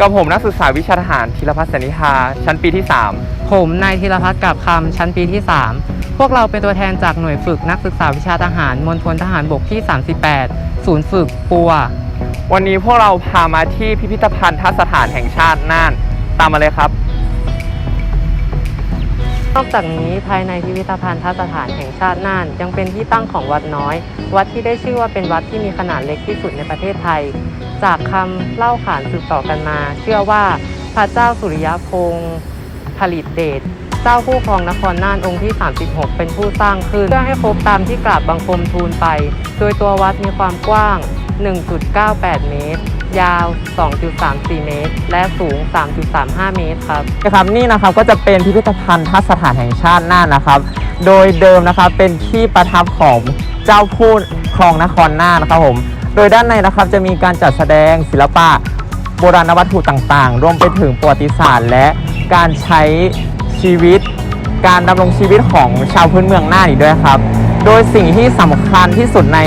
กับผมนักศึกษาวิชาทหารธีรพัฒน์สนิทาชั้นปีที่ผมนายธีรพัฒน์กับคำชั้นปีที่ 3 พวกเราเป็นตัวแทนจากหน่วยฝึกนักศึกษาวิชาทหารมณฑลทหารบกที่ 38 ศูนย์ฝึกปัว3วันนี้พวกเราพามาที่พิพิธภัณฑ์ทัศถานแห่งชาติน่าน ตามมาเลยครับ นอกจากนี้ภายในพิพิธภัณฑ์ทัศถานแห่งชาติน่าน ยังเป็นที่ตั้งของวัดน้อย วัดที่ได้ชื่อว่าเป็นวัดที่มีขนาดเล็กที่สุดในประเทศไทย จากคำเล่าขานสืบต่อกันมา เชื่อว่าพระเจ้าสุริยพงศ์ผลิตเดชเจ้าผู้ครองนครน่านองค์ที่ 36 เป็นผู้สร้างขึ้น เพื่อให้ครบตามที่กราบบังคมทูลไป โดยตัววัดมีความกว้าง 1.98 เมตร ยาว 2.34 เมตร และสูง 3.35 เมตรครับนะครับนี่นะครับก็จะเป็นพิพิธภัณฑ์ทัศถานแห่งชาติน่านนะครับ โดยเดิมนะครับเป็นที่ประทับของเจ้าผู้ครองนครน่านนะครับผม โดยด้านในนะครับจะมีการจัดแสดงศิลปะโบราณวัตถุต่างๆ รวมไปถึงประวัติศาสตร์ และการใช้ชีวิต การดำรงชีวิตของชาวพื้นเมืองน่านอีกด้วยครับ โดยสิ่งที่สำคัญที่สุดใน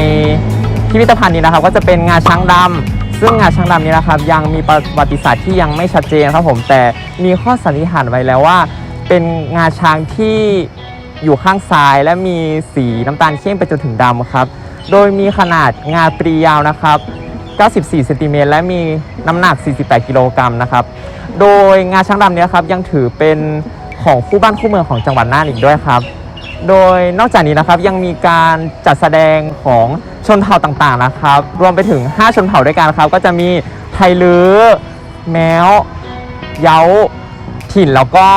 พิพิธภัณฑ์นี้นะครับ ก็จะเป็นงาช้างดำ ซึ่งงาช้างดำนี้นะครับยังมีประวัติศาสตร์ที่ยังไม่ชัดเจนครับผมแต่มีข้อสันนิษฐานไว้แล้วว่า เป็นงาช้างที่อยู่ข้างซ้าย และมีสีน้ำตาลเข้มไปจนถึงดำครับ โดยมีขนาดงาปรียาวนะครับ 94เซนติเมตรและมีน้ำหนัก 48 กิโลกรัมนะครับ โดยงาช้างดำนี้ครับยังถือเป็นของคู่บ้านคู่เมืองของจังหวัดน่านอีกด้วยครับ โดยนอกจากนี้นะครับยังมีการจัดแสดงของชนเผ่าต่างๆนะครับ รวมไปถึง 5 ชนเผ่าด้วยกันครับ ก็จะมีไทลือ แมวเย้าถิ่นแล้วก็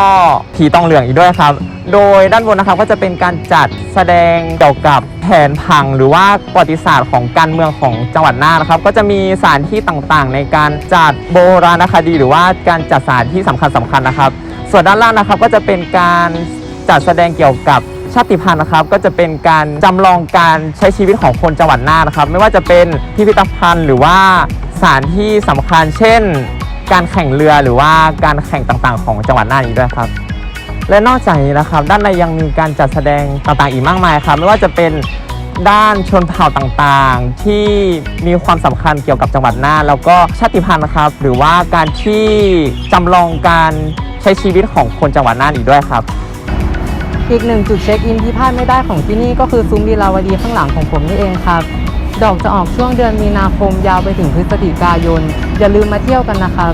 ผีตองเหลืองอีกด้วยครับ โดยด้านบนนะครับก็จะเป็นการจัดแสดงเกี่ยวกับแผนผังหรือว่าประวัติศาสตร์ของการเมืองของจังหวัดน่านนะครับ ก็จะมีสถานที่ต่างๆ ในการจัดโบราณคดี หรือว่าการจัดสถานที่สำคัญสคัญๆนะครับ ส่วนด้านล่างนะครับก็จะเป็นการจัดแสดงเกี่ยวกับ ชาติพันธุ์นะครับก็จะเป็นการจำลองการใช้ชีวิตของคนจังหวัดน่านนะครับ ไม่ว่าจะเป็นพิพิธภัณฑ์หรือว่าสถานที่สำคัญ เช่น การแข่งเรือหรือว่าการแข่งต่างๆ ของจังหวัดน่านอีกด้วยครับ และนอกจากนี้นะครับ ด้านในยังมีการจัดแสดงต่างๆ อีกมากมายครับ ไม่ว่าจะเป็นด้านชนเผ่าต่างๆ ที่มีความสำคัญเกี่ยวกับจังหวัดน่านแล้วก็ชาติพันธุ์นะครับ หรือว่าการที่จำลองการใช้ชีวิตของคนจังหวัดน่านอีกด้วยครับ อีกหนึ่งจุดเช็คอินที่พลาดไม่ได้ของที่นี่ก็คือซุ้มดีลาวดีข้างหลังของผมนี่เองครับดอกจะออกช่วงเดือนมีนาคมยาวไปถึงพฤศจิกายน อย่าลืมมาเที่ยวกันนะครับ